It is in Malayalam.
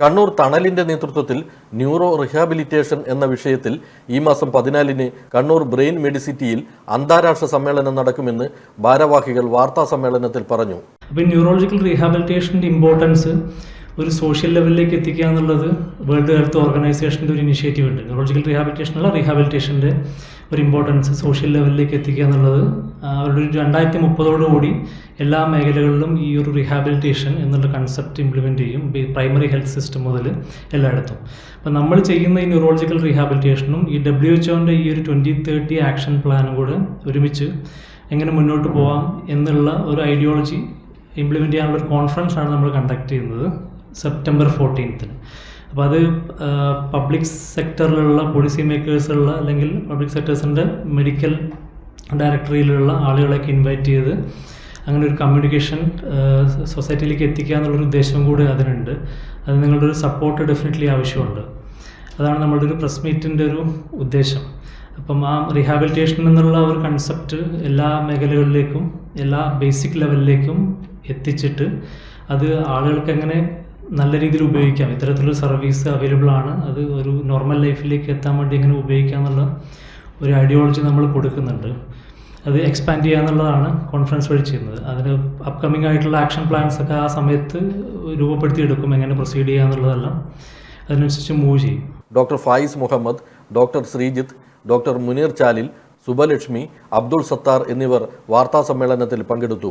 കണ്ണൂർ തണലിന്റെ നേതൃത്വത്തിൽ ന്യൂറോ റിഹാബിലിറ്റേഷൻ എന്ന വിഷയത്തിൽ ഈ മാസം പതിനാലിന് കണ്ണൂർ ബ്രെയിൻ മെഡിസിറ്റിയിൽ അന്താരാഷ്ട്ര സമ്മേളനം നടക്കുമെന്ന് ഭാരവാഹികൾ വാർത്താ സമ്മേളനത്തിൽ പറഞ്ഞു. അപ്പോൾ ന്യൂറോളജിക്കൽ റീഹാബിലിറ്റേഷന്റെ ഇമ്പോർട്ടൻസ് ഒരു സോഷ്യൽ ലെവലിലേക്ക് എത്തിക്കുക എന്നുള്ളത് വേൾഡ് ഹെൽത്ത് ഓർഗനൈസേഷന്റെ ഒരു ഇനിഷ്യേറ്റീവ് ഉണ്ട്. ന്യൂറോളജിക്കൽ റീഹാബിലിറ്റേഷൻ അല്ല റീഹാബിലിറ്റേഷന്റെ ഒരു ഇമ്പോർട്ടൻസ് സോഷ്യൽ ലെവലിലേക്ക് എത്തിക്കുക എന്നുള്ളത് അവരുടെ ഒരു രണ്ടായിരത്തി മുപ്പതോടുകൂടി എല്ലാ മേഖലകളിലും ഈ ഒരു റീഹാബിലിറ്റേഷൻ എന്നുള്ള കൺസെപ്റ്റ് ഇംപ്ലിമെന്റ് ചെയ്യും. പ്രൈമറി ഹെൽത്ത് സിസ്റ്റം മുതൽ എല്ലായിടത്തും. അപ്പോൾ നമ്മൾ ചെയ്യുന്ന ഈ ന്യൂറോളജിക്കൽ റീഹാബിലിറ്റേഷനും ഈ ഡബ്ല്യു എച്ച് ഒന്റെ ഈ ഒരു ട്വന്റി തേർട്ടി ആക്ഷൻ പ്ലാനും കൂടെ ഒരുമിച്ച് എങ്ങനെ മുന്നോട്ട് പോകാം എന്നുള്ള ഒരു ഐഡിയോളജി ഇംപ്ലിമെന്റ് ചെയ്യാനുള്ള ഒരു കോൺഫറൻസ് ആണ് നമ്മൾ കണ്ടക്ട് ചെയ്യുന്നത്. സെപ്റ്റംബർ ഫോർട്ടീൻത്തിന് അപ്പോൾ അത് പബ്ലിക് സെക്ടറിലുള്ള പോളിസി മേക്കേഴ്സുള്ള അല്ലെങ്കിൽ പബ്ലിക് സെക്ടേഴ്സിന്റെ മെഡിക്കൽ ഡയറക്ടറിയിലുള്ള ആളുകളെയൊക്കെ ഇൻവൈറ്റ് ചെയ്ത് അങ്ങനെ ഒരു കമ്മ്യൂണിക്കേഷൻ സൊസൈറ്റിയിലേക്ക് എത്തിക്കുക എന്നുള്ളൊരു ഉദ്ദേശം കൂടി അതിനുണ്ട്. അത് നിങ്ങളുടെ ഒരു സപ്പോർട്ട് ഡെഫിനറ്റ്ലി ആവശ്യമുണ്ട്. അതാണ് നമ്മളുടെ ഒരു പ്രസ് മീറ്റിന്റെ ഒരു ഉദ്ദേശം. അപ്പം ആ റീഹാബിലിറ്റേഷൻ എന്നുള്ള ഒരു കൺസെപ്റ്റ് എല്ലാ മേഖലകളിലേക്കും എല്ലാ ബേസിക് ലെവലിലേക്കും എത്തിച്ചിട്ട് അത് ആളുകൾക്ക് എങ്ങനെ നല്ല രീതിയിൽ ഉപയോഗിക്കാം. ഇത്തരത്തിലൊരു സർവീസ് അവൈലബിൾ ആണ്. അത് ഒരു നോർമൽ ലൈഫിലേക്ക് എത്താൻ വേണ്ടി എങ്ങനെ ഉപയോഗിക്കാം എന്നുള്ള ഒരു ഐഡിയോളജി നമ്മൾ കൊടുക്കുന്നുണ്ട്. അത് എക്സ്പാൻഡ് ചെയ്യുക എന്നുള്ളതാണ് കോൺഫറൻസ് വഴി ചെയ്യുന്നത്. അതിന് അപ്കമിംഗ് ആയിട്ടുള്ള ആക്ഷൻ പ്ലാൻസ് ഒക്കെ ആ സമയത്ത് രൂപപ്പെടുത്തിയെടുക്കും എങ്ങനെ പ്രൊസീഡ് ചെയ്യുക എന്നുള്ളതെല്ലാം. അതിനനുസരിച്ച് മൂവ് ചെയ്യും. Doctor Faiz Muhammad doctor Sreejith doctor Muneer Chalil Subbalakshmi Abdul Sathar എന്നിവർ വാർത്താ സമ്മേളനത്തിൽ പങ്കെടുത്തു.